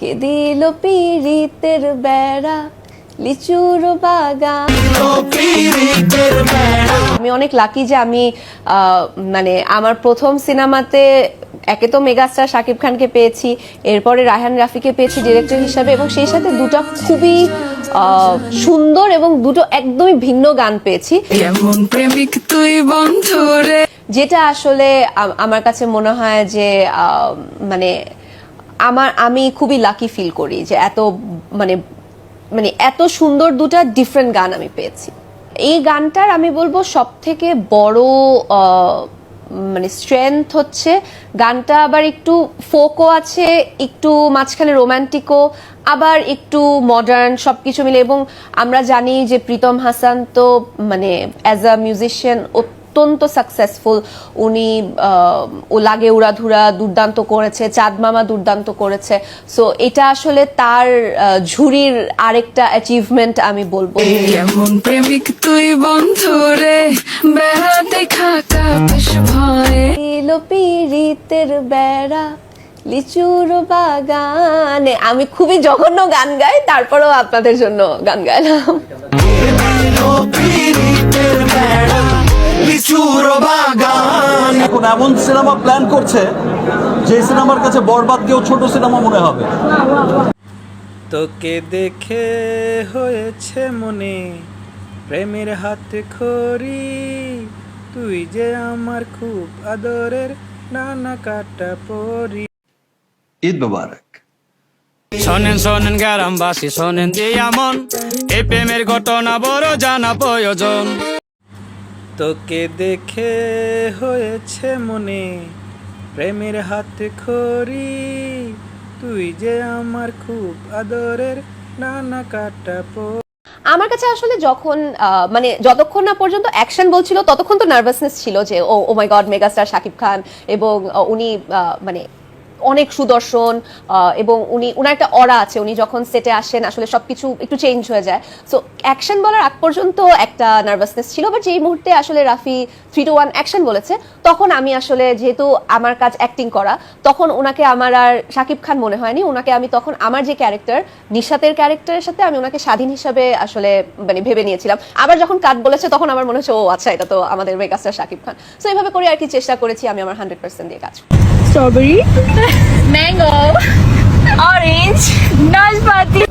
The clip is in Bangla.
কে দিল পিরিতের বেড়া? লিচুর বাগান। আমি অনেক লাকি যে আমি মানে আমার প্রথম সিনেমাতে একে তো মেগাস্টার শাকিব খানকে পেয়েছি এরপরে রায়হান রাফিকে পেয়েছি ডিরেক্টর হিসাবে এবং সেই সাথে দুটো খুবই আহ, সুন্দর এবং দুটো একদমই ভিন্ন গান পেয়েছি। প্রেমিক তুই যেটা আসলে আমার কাছে মনে হয় যে আহ, মানে আমার, আমি খুবই লাকি ফিল করি যে এত মানে মানে এত সুন্দর দুটা ডিফারেন্ট গান আমি পেয়েছি। এই গানটার আমি বলব সব থেকে বড় মানে স্ট্রেংথ হচ্ছে গানটা আবার একটু ফোকও আছে, একটু মাঝখানে রোমান্টিকও আবার একটু মডার্ন সব কিছু মিলে এবং আমরা জানি যে প্রীতম হাসান তো মানে অ্যাজ আ মিউজিশিয়ান অত্যন্ত সাকসেসফুল উনি ও লাগে উড়াধুরা দুর্দান্ত করেছে চাঁদ মামা দুর্দান্ত করেছে। সো এটা আসলে তার ঝুড়ির আরেকটা অ্যাচিভমেন্ট আমি বলব। এমন প্রেমিক তুই বন্ধু রে? বেড়া দেখা কাপিস ভয়ে। এলো বেড়া লিচুর বাগানে। আমি খুবই জঘন্য গান গাই তারপরেও আপনাদের জন্য গান গাইলাম। এখন এমন সিনেমা প্ল্যান করছে যে সিনেমার কাছে বরবাদ কেউ ছোট সিনেমা মনে হবে। তোকে দেখে হয়েছে মনে প্রেমের হাত খড়ি তুই যে আমার খুব আদরের নানা কাটা পরি। ঈদ মোবারক। শোনেন শোনেন গ্রামবাসী শোনেন দিয়ামন এই প্রেমের ঘটনা বড় জানা প্রয়োজন। তোকে দেখে হয়েছে মনে, প্রেমের হাত খড়ি। তুই যে আমার খুব আদরের নানা কাটা আমার কাছে আসলে যখন মানে যতক্ষণ না পর্যন্ত অ্যাকশন বলছিল, ততক্ষণ তো নার্ভাসনেস ছিল যে, oh O my god megastar Shakib Khan এবং উনি মানে অনেক সুদর্শন এবং উনি, উনার একটা অরা আছে, উনি যখন সেটে আসেন, আসলে সবকিছু একটু চেঞ্জ হয়ে যায়। সো অ্যাকশন বলার আগ পর্যন্ত একটা নার্ভাসনেস ছিল বাট যেই মুহূর্তে আসলে Rafi three two one action বলেছে, তখন আমি আসলে যেহেতু আমার কাজ অ্যাক্টিং করা, তখন ওনাকে আমার আর শাকিব খান মনে হয়নি। ওনাকে আমি তখন আমার যে ক্যারেক্টার নিশাতের ক্যারেক্টারের সাথে আমি ওনাকে স্বাধীন হিসাবে আসলে মানে ভেবে নিয়েছিলাম। আবার যখন কাট বলেছে, তখন আমার মনে হচ্ছে, ও আচ্ছা এটা তো আমাদের মেগাস্টার শাকিব খান। সো এইভাবে করে আর কি চেষ্টা করেছি আমি আমার হান্ড্রেড পার্সেন্ট দিয়ে কাজ। strawberry, mango, orange, नाशपाती